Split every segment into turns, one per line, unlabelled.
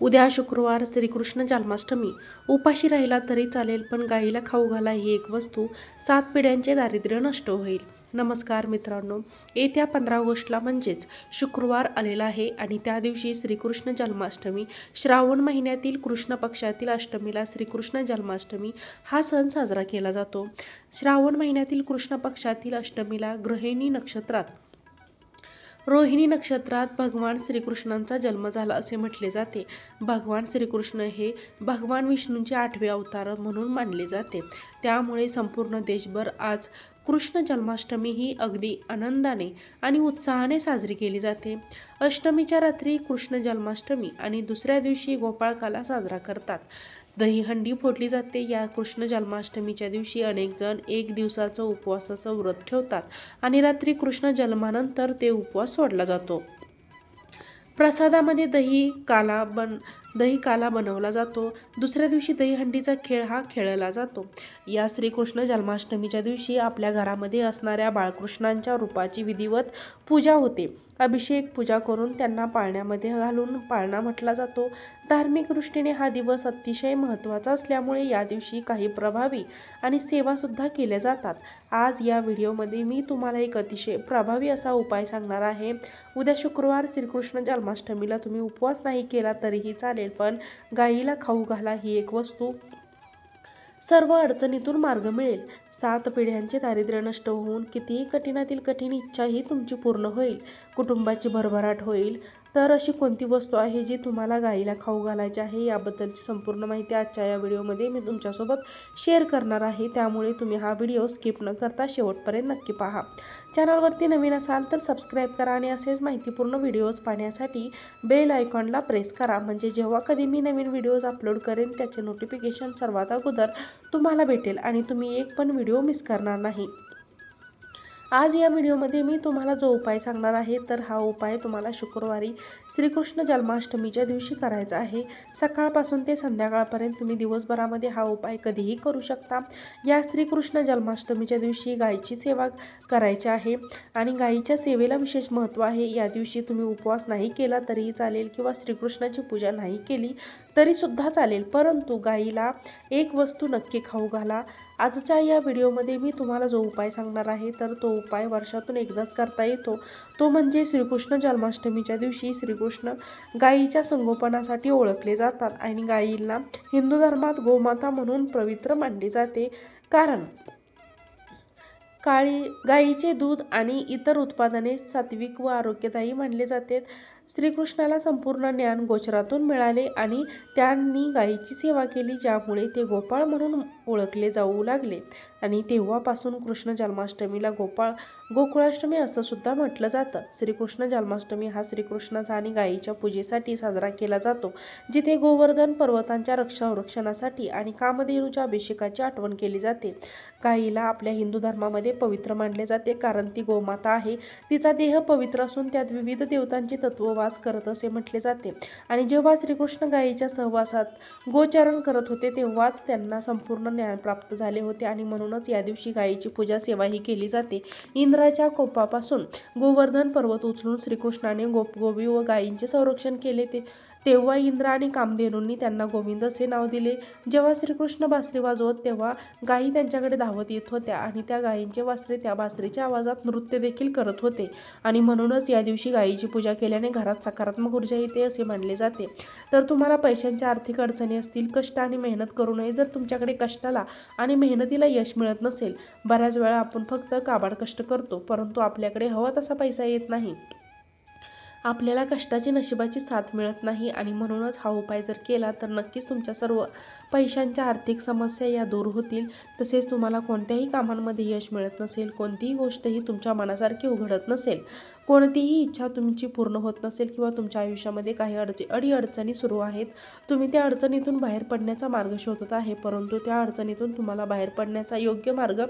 उद्या शुक्रवार श्रीकृष्ण जन्माष्टमी. उपाशी राहिला तरी चालेल पण गाईला खाऊ घाला ही एक वस्तू सात पिढ्यांचे दारिद्र्य नष्ट होईल. नमस्कार मित्रांनो येत्या पंधरा ऑगस्टला म्हणजेच शुक्रवार आलेला आहे आणि त्या दिवशी श्रीकृष्ण जन्माष्टमी. श्रावण महिन्यातील कृष्ण पक्षातील अष्टमीला श्रीकृष्ण जन्माष्टमी हा सण साजरा केला जातो. श्रावण महिन्यातील कृष्ण पक्षातील अष्टमीला ग्रहिणी नक्षत्रात रोहिणी नक्षत्रात भगवान श्रीकृष्णांचा जन्म झाला असे म्हटले जाते. भगवान श्रीकृष्ण हे भगवान विष्णूंचे आठवे अवतार म्हणून मानले जाते. त्यामुळे संपूर्ण देशभर आज कृष्ण जन्माष्टमी ही अगदी आनंदाने आणि उत्साहाने साजरी केली जाते. अष्टमीच्या रात्री कृष्ण जन्माष्टमी आणि दुसऱ्या दिवशी गोपाळकाला साजरा करतात. दहीहंडी फोडली जाते. या कृष्ण जन्माष्टमीच्या दिवशी अनेक जण एक दिवसाचं उपवासाचं व्रत ठेवतात आणि रात्री कृष्ण जन्मानंतर ते उपवास सोडला जातो. प्रसादामध्ये दही काला बन दही काला बनवला जातो. दुसऱ्या दिवशी दहीहंडीचा खेळ हा खेळला जातो. या श्रीकृष्ण जन्माष्टमीच्या दिवशी आपल्या घरामध्ये असणाऱ्या बाळकृष्णांच्या रूपाची विधिवत पूजा होते. अभिषेक पूजा करून त्यांना पाळण्यामध्ये घालून पाळणा म्हटला जातो. धार्मिक दृष्टीने हा दिवस अतिशय महत्त्वाचा असल्यामुळे या दिवशी काही प्रभावी आणि सेवासुद्धा केल्या जातात. आज या व्हिडिओमध्ये मी तुम्हाला एक अतिशय प्रभावी असा उपाय सांगणार आहे. उद्या शुक्रवार श्रीकृष्ण जन्माष्टमीला तुम्ही उपवास नाही केला तरीही चालेल. पण गाईला खाऊ घाला ही एक वस्तू. सर्व अडचणीतून मार्ग मिळेल. सात पिढ्यांचे दारिद्र्य नष्ट होऊन कितीही कठीणातील कठीण इच्छाही तुमची पूर्ण होईल. कुटुंबाची भरभराट होईल. तर अशी कोणती वस्तू आहे जी तुम्हाला गाईला खाऊ घालायची आहे याबद्दलची संपूर्ण माहिती आजच्या या व्हिडिओमध्ये मी तुमच्यासोबत शेअर करणार आहे. त्यामुळे तुम्ही हा व्हिडिओ स्किप न करता शेवटपर्यंत नक्की पहा. चॅनलवरती नवीन असाल तर सबस्क्राईब करा आणि असेच माहितीपूर्ण व्हिडिओज पाहण्यासाठी बेल आयकॉनला प्रेस करा. म्हणजे जेव्हा कधी मी नवीन व्हिडिओज अपलोड करेन त्याचे नोटिफिकेशन सर्वात अगोदर तुम्हाला भेटेल आणि तुम्ही एक पण व्हिडिओ मिस करणार नाही. आज या व्हिडिओमध्ये मी तुम्हाला जो उपाय सांगणार आहे तर हा उपाय तुम्हाला शुक्रवारी श्रीकृष्ण जन्माष्टमीच्या दिवशी करायचा आहे. सकाळपासून ते संध्याकाळपर्यंत तुम्ही दिवसभरामध्ये हा उपाय कधीही करू शकता. या श्रीकृष्ण जन्माष्टमीच्या दिवशी गायीची सेवा करायची आहे आणि गायीच्या सेवेला विशेष महत्त्व आहे. या दिवशी तुम्ही उपवास नाही केला तरीही चालेल किंवा श्रीकृष्णाची पूजा नाही केली तरीसुद्धा चालेल. परंतु गाईला एक वस्तू नक्की खाऊ घाला. आजच्या या व्हिडिओमध्ये मी तुम्हाला जो उपाय सांगणार आहे तर तो उपाय वर्षातून एकदाच करता येतो. तो म्हणजे श्रीकृष्ण जन्माष्टमीच्या दिवशी श्रीकृष्ण गायीच्या संगोपनासाठी ओळखले जातात आणि गायींना हिंदू धर्मात गोमाता म्हणून पवित्र मानले जाते. कारण काळी गायीचे दूध आणि इतर उत्पादने सात्विक व आरोग्यदायी मानले जातात श्रीकृष्णाला संपूर्ण ज्ञान गोचरातून मिळाले आणि त्यांनी गायीची सेवा केली ज्यामुळे ते गोपाळ म्हणून ओळखले जाऊ लागले. आणि तेव्हापासून कृष्ण जन्माष्टमीला गोपाळ गोकुळाष्टमी असं सुद्धा म्हटलं जातं. श्रीकृष्ण जन्माष्टमी हा श्रीकृष्णाचा आणि गायीच्या पूजेसाठी साजरा केला जातो जिथे गोवर्धन पर्वतांच्या रक्षणासाठी आणि कामधेनूच्या अभिषेकाची आठवण केली जाते. गायीला आपल्या हिंदू धर्मामध्ये पवित्र मानले जाते कारण ती गोमाता आहे. तिचा देह पवित्र असून त्यात विविध देवतांचे तत्व वास करत असे म्हटले जाते. आणि जेव्हा श्रीकृष्ण गायीच्या सहवासात गोचरण करत होते तेव्हाच त्यांना संपूर्ण ज्ञान प्राप्त झाले होते आणि म्हणून म्हणूनच या दिवशी गायीची पूजा सेवाही केली जाते. इंद्राच्या कोपापासून गोवर्धन पर्वत उचलून श्रीकृष्णाने गोपगोबी व गायींचे संरक्षण केले ते तेव्हा इंद्र आणि कामधेनूंनी त्यांना गोविंद असे नाव दिले. जेव्हा श्रीकृष्ण बासरी वाजवत तेव्हा गायी त्यांच्याकडे धावत येत होत्या आणि त्या गायींचे वासरे त्या बासरीच्या आवाजात नृत्य देखील करत होते. आणि म्हणूनच या दिवशी गायीची पूजा केल्याने घरात सकारात्मक ऊर्जा येते असे मानले जाते. तर तुम्हाला पैशांच्या आर्थिक अडचणी असतील कष्ट आणि मेहनत करू नये. जर तुमच्याकडे कष्टाला आणि मेहनतीला यश मिळत नसेल बऱ्याच वेळा आपण फक्त काबाड कष्ट करतो परंतु आपल्याकडे हवा तसा पैसा येत नाही. आपल्याला कष्टाची नशिबाची साथ मिळत नाही आणि म्हणूनच हा उपाय जर केला तर नक्कीच तुमच्या सर्व पैशांच्या आर्थिक समस्या या दूर होतील. तसेच तुम्हाला कोणत्याही कामांमध्ये यश मिळत नसेल कोणतीही गोष्टही तुमच्या मनासारखी उघडत नसेल. कोणतीही इच्छा तुमची पूर्ण होत नसेल किंवा तुमच्या आयुष्यामध्ये काही अडचणी अडीअडचणी सुरू आहेत तुम्ही त्या अडचणीतून बाहेर पडण्याचा मार्ग शोधत आहे परंतु त्या अडचणीतून तुम्हाला बाहेर पडण्याचा योग्य मार्ग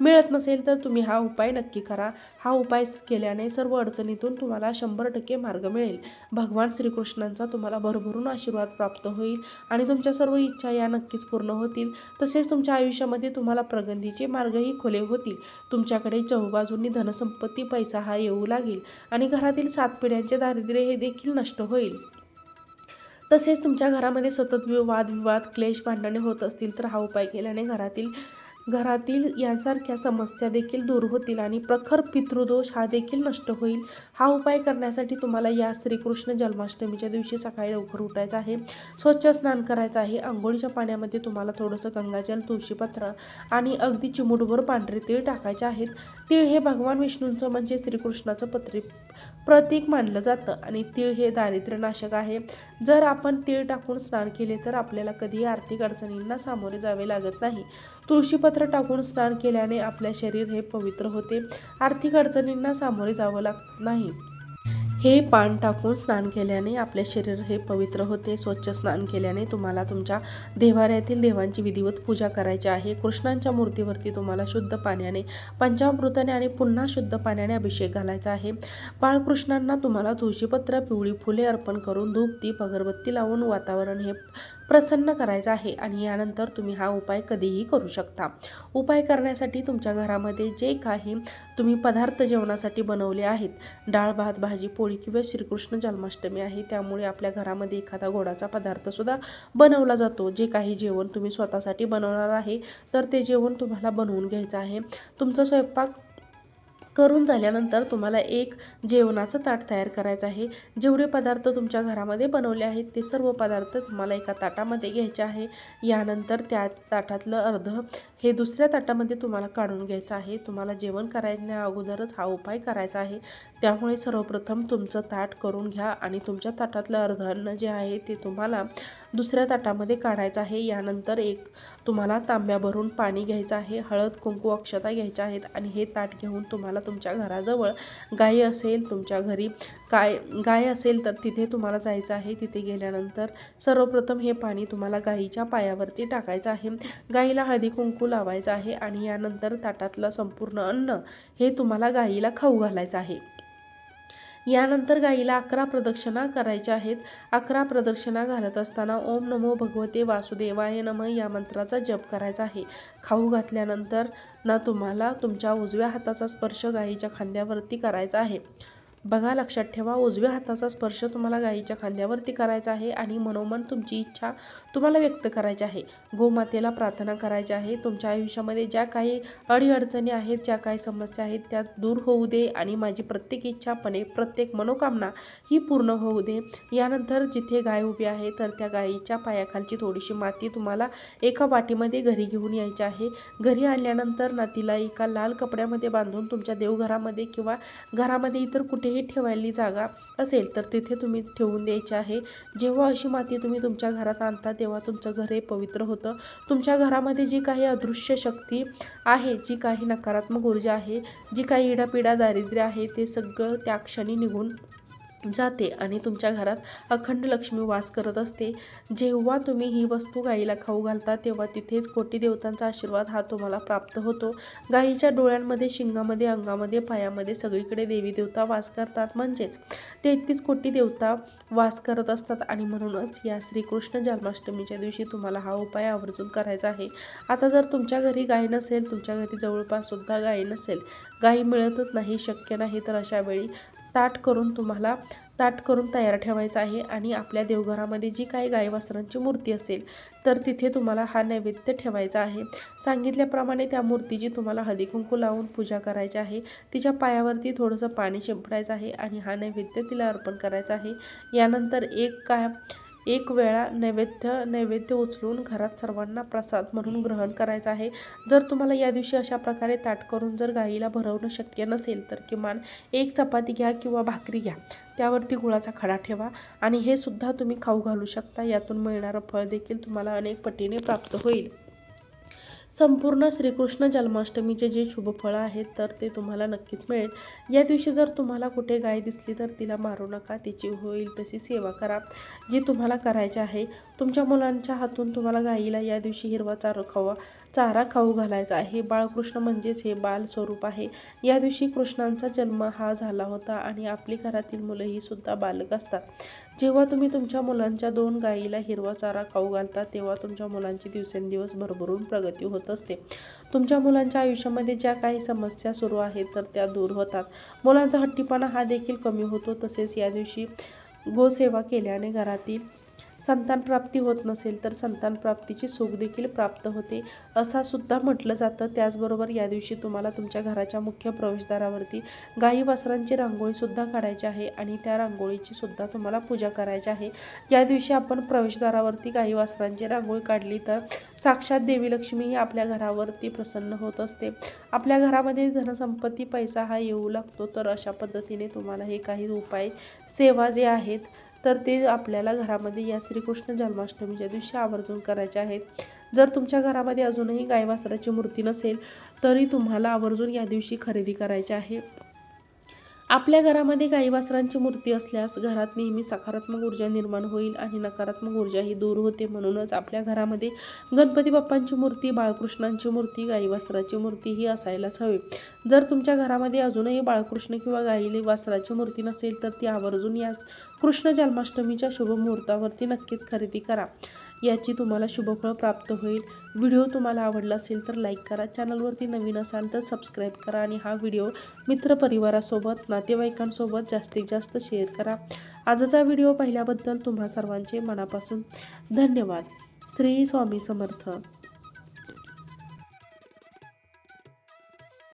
मिळत नसेल तर तुम्ही हा उपाय नक्की करा. हा उपाय केल्याने सर्व अडचणीतून तुम्हाला शंभर टक्के मार्ग मिळेल. भगवान श्रीकृष्णांचा तुम्हाला भरभरून आशीर्वाद प्राप्त होईल आणि तुमच्या सर्व इच्छा या नक्कीच पूर्ण होतील. तसेच तुमच्या आयुष्यामध्ये तुम्हाला प्रगतीचे मार्गही खुले होतील. तुमच्याकडे चहूबाजूंनी धनसंपत्ती पैसा हा येऊ लागेल. आणि घरातील सात पिढ्यांचे दारिद्र्य हे देखील नष्ट होईल. तसेच तुमच्या घरामध्ये सतत वादविवाद क्लेश भांडणे होत असतील तर हा उपाय केल्याने घरातील घरातील यांसारख्या समस्या देखील दूर होतील आणि प्रखर पितृदोष हा देखील नष्ट होईल. हा उपाय करण्यासाठी तुम्हाला या श्रीकृष्ण जन्माष्टमीच्या दिवशी सकाळी लवकर उठायचं आहे. स्वच्छ स्नान करायचं आहे. आंघोळीच्या पाण्यामध्ये तुम्हाला थोडंसं गंगाजल तुळशीपत्र आणि अगदी चिमूटभर पांढरे तीळ टाकायचे आहेत. तीळ हे भगवान विष्णूंचं म्हणजे श्रीकृष्णाचं पत्री प्रतीक मानलं जातं आणि तीळ हे दारिद्र्यनाशक आहे. जर आपण तीळ टाकून स्नान केले तर आपल्याला कधीही आर्थिक अडचणींना सामोरे जावे लागत नाही. तुळशीपत्र टाकून स्नान केल्याने आपले शरीर हे पवित्र होते. आर्थिक अडचणींना सामोरे जावं लागत नाही. हे पान टाकून स्नान केल्याने आपले शरीर हे पवित्र होते. स्वच्छ स्नान केल्याने तुम्हाला तुमच्या देवाऱ्यातील देवांची विधिवत पूजा करायची आहे. कृष्णांच्या मूर्तीवरती तुम्हाला शुद्ध पाण्याने पंचामृताने आणि पुन्हा शुद्ध पाण्याने अभिषेक घालायचा आहे. बाळकृष्णांना तुम्हाला तुळशीपत्र पिवळी फुले अर्पण करून धूप दीप अगरबत्ती लावून वातावरण हे प्रसन्न करायचं आहे आणि यानंतर तुम्ही हा उपाय कधीही करू शकता. उपाय करण्यासाठी तुमच्या घरामध्ये जे काही तुम्ही पदार्थ जेवणासाठी बनवले आहेत डाळ भात भाजी पोळी किंवा श्रीकृष्ण जन्माष्टमी आहे त्यामुळे आपल्या घरामध्ये एखादा गोडाचा पदार्थसुद्धा बनवला जातो. जे काही जेवण तुम्ही स्वतःसाठी बनवणार आहे तर ते जेवण तुम्हाला बनवून घ्यायचं आहे. तुमचा स्वयंपाक करून झाल्यानंतर तुम्हाला एक जेवणाचं ताट तयार करायचं आहे. जेवढे पदार्थ तुमच्या घरामध्ये बनवले आहेत ते सर्व पदार्थ तुम्हाला एका ताटामध्ये घ्यायचे आहे. यानंतर त्या ताटातलं अर्ध हे दुसऱ्या ताटामध्ये तुम्हाला काढून घ्यायचं आहे. तुम्हाला जेवण करायच्या अगोदरच हा उपाय करायचा आहे. त्यामुळे सर्वप्रथम तुमचं ताट करून घ्या आणि तुमच्या ताटातलं अर्ध अन्न जे आहे ते तुम्हाला दुसऱ्या ताटामध्ये काढायचं आहे. यानंतर एक तुम्हाला तांब्या भरून पाणी घ्यायचं आहे हळद कुंकू अक्षता घ्यायच्या आहेत आणि हे ताट घेऊन तुम्हाला तुमच्या घराजवळ गाई असेल तुमच्या घरी काय गाय असेल तर तिथे तुम्हाला जायचं आहे. तिथे गेल्यानंतर सर्वप्रथम हे पाणी तुम्हाला गाईच्या पायावरती टाकायचं आहे. गाईला हळदी कुंकू लावायचं आहे आणि यानंतर ताटातलं संपूर्ण अन्न हे तुम्हाला गाईला खाऊ घालायचं आहे. यानंतर गाईला अकरा प्रदक्षिणा करायच्या आहेत. अकरा प्रदक्षिणा घालत असताना ओम नमो भगवते वासुदेवाय नम या मंत्राचा जप करायचा आहे. खाऊ घातल्यानंतर ना तुम्हाला तुमच्या उजव्या हाताचा स्पर्श गाईच्या खांद्यावरती करायचा आहे. बघा लक्षात ठेवा उजव्या हाताचा स्पर्श तुम्हाला गाईच्या खांद्यावरती करायचा आहे आणि मनोमन तुमची इच्छा तुम्हाला व्यक्त करायची आहे. गोमातेला प्रार्थना करायची आहे. तुमच्या आयुष्यामध्ये ज्या काही अडीअडचणी आहेत ज्या काही समस्या आहेत त्या दूर होऊ दे आणि माझी प्रत्येक इच्छा पण प्रत्येक मनोकामना ही पूर्ण होऊ दे. यानंतर जिथे गाय उभी आहे तर त्या गायीच्या पायाखालची थोडीशी माती तुम्हाला एका वाटीमध्ये घरी घेऊन यायची आहे. घरी आणल्यानंतर ना तिला एका लाल कपड्यामध्ये बांधून तुमच्या देवघरामध्ये किंवा घरामध्ये इतर कुठेही ठेवायली जागा असेल तर तिथे तुम्ही ठेवून द्यायची आहे. जेव्हा अशी माती तुम्ही तुमच्या घरात आणता तेव्हा तुमचं घर हे पवित्र होतं. तुमच्या घरामध्ये जी काही अदृश्य शक्ती आहे जी काही नकारात्मक ऊर्जा आहे जी काही इडापिडा दारिद्र्य आहे ते सगळं त्या क्षणी निघून जाते आणि तुमच्या घरात अखंड लक्ष्मी वास करत असते. जेव्हा तुम्ही ही वस्तू गाईला खाऊ घालता तेव्हा तिथेच कोटी देवतांचा आशीर्वाद हा तुम्हाला प्राप्त होतो. गाईच्या डोळ्यांमध्ये शिंगामध्ये अंगामध्ये पायामध्ये सगळीकडे देवी देवता वास करतात. म्हणजेच तेहतीस कोटी देवता वास करत असतात आणि म्हणूनच या श्रीकृष्ण जन्माष्टमीच्या दिवशी तुम्हाला हा उपाय आवर्जून करायचा आहे. आता जर तुमच्या घरी गाय नसेल तुमच्या घरी जवळपास सुद्धा गाय नसेल गाई मिळतच नाही शक्य नाही तर अशा वेळी ताट करून तुम्हाला ताट करून तयार ठेवायचं आहे आणि आपल्या देवघरामध्ये जी काही गायवासरांची मूर्ती असेल तर तिथे तुम्हाला हा नैवेद्य ठेवायचा आहे. सांगितल्याप्रमाणे त्या मूर्तीची तुम्हाला हळदीकुंकू लावून पूजा करायची आहे. तिच्या पायावरती थोडंसं पाणी शिंपडायचं आहे आणि हा नैवेद्य तिला अर्पण करायचा आहे. यानंतर एक काय एक वेळा नैवेद्य नैवेद्य उचलून घरात सर्वांना प्रसाद म्हणून ग्रहण करायचं आहे. जर तुम्हाला या दिवशी अशा प्रकारे ताट करून जर गाईला भरवणं शक्य नसेल तर किमान एक चपाती घ्या किंवा भाकरी घ्या. त्यावरती गुळाचा खडा ठेवा आणि हे सुद्धा तुम्ही खाऊ घालू शकता. यातून मिळणारं फळ देखील तुम्हाला अनेक पटीने प्राप्त होईल. संपूर्ण श्रीकृष्ण जन्माष्टमीचे जे शुभफळं आहेत तर ते तुम्हाला नक्कीच मिळेल. या दिवशी जर तुम्हाला कुठे गाय दिसली तर तिला मारू नका तिची होईल तशी सेवा करा. जी तुम्हाला करायची आहे तुमच्या मुलांच्या हातून तुम्हाला गाईला या दिवशी हिरवा चारा खावा चारा खाऊ घालायचा आहे. बाळकृष्ण म्हणजेच हे बाल स्वरूप आहे. या दिवशी कृष्णांचा जन्म हा झाला होता आणि आपली घरातील मुलं ही सुद्धा बालक असतात. जेव्हा तुम्ही तुमच्या मुलांच्या दोन गाईला हिरवा चारा खाऊ घालता तेव्हा तुमच्या मुलांची दिवसेंदिवस भरभरून प्रगती होत असते. तुमच्या मुलांच्या आयुष्यामध्ये ज्या काही समस्या सुरू आहेत तर त्या दूर होतात. मुलांचा हट्टीपणा हा देखील कमी होतो. तसेच या दिवशी गोसेवा केल्याने घरातील संतान प्राप्ती होत नसेल तर संतान प्राप्तीची सुख देखील प्राप्त होते. असा सुद्धा म्हटलं जातं. त्याचबरोबर या दिवशी तुम्हाला तुमच्या घराच्या मुख्य प्रवेशद्वारावरती गाई वासरांची रांगोळीसुद्धा काढायची आहे आणि त्या रांगोळीची सुद्धा तुम्हाला पूजा करायची आहे. या दिवशी आपण प्रवेशद्वारावरती गाई वासरांची रांगोळी काढली तर साक्षात देवी लक्ष्मी ही आपल्या घरावरती प्रसन्न होत असते. आपल्या घरामध्ये धनसंपत्ती पैसा हा येऊ लागतो. तर अशा पद्धतीने तुम्हाला हे काही उपाय सेवा जे आहेत तर ते आपल्याला घरामध्ये या श्रीकृष्ण जन्माष्टमीच्या दिवशी आवर्जून करायचे आहेत. जर तुमच्या घरामध्ये अजूनही गाय वासराची मूर्ती नसेल तरी तुम्हाला आवर्जून या दिवशी खरेदी करायची आहे. आपल्या घरामध्ये गाई वासरांची मूर्ती असल्यास घरात नेहमी सकारात्मक ऊर्जा निर्माण होईल आणि नकारात्मक ऊर्जा ही दूर होते. म्हणूनच आपल्या घरामध्ये गणपती बाप्पांची मूर्ती बाळकृष्णांची मूर्ती गाई वासराची मूर्ती ही असायलाच हवी. जर तुमच्या घरामध्ये अजूनही बाळकृष्ण किंवा गाईले वासराची मूर्ती नसेल तर ती आवर्जून यास कृष्ण जन्माष्टमीच्या शुभ मुहूर्तावरती नक्कीच खरेदी करा. याची तुम्हाला शुभफळ प्राप्त होईल. व्हिडिओ तुम्हाला आवडला असेल तर लाईक करा. चॅनलवरती नवीन असाल तर सबस्क्राईब करा आणि हा व्हिडिओ मित्रपरिवारासोबत नातेवाईकांसोबत जास्तीत जास्त शेअर करा. आजचा व्हिडिओ पाहिल्याबद्दल तुम्हा सर्वांचे मनापासून धन्यवाद. श्री स्वामी समर्थ.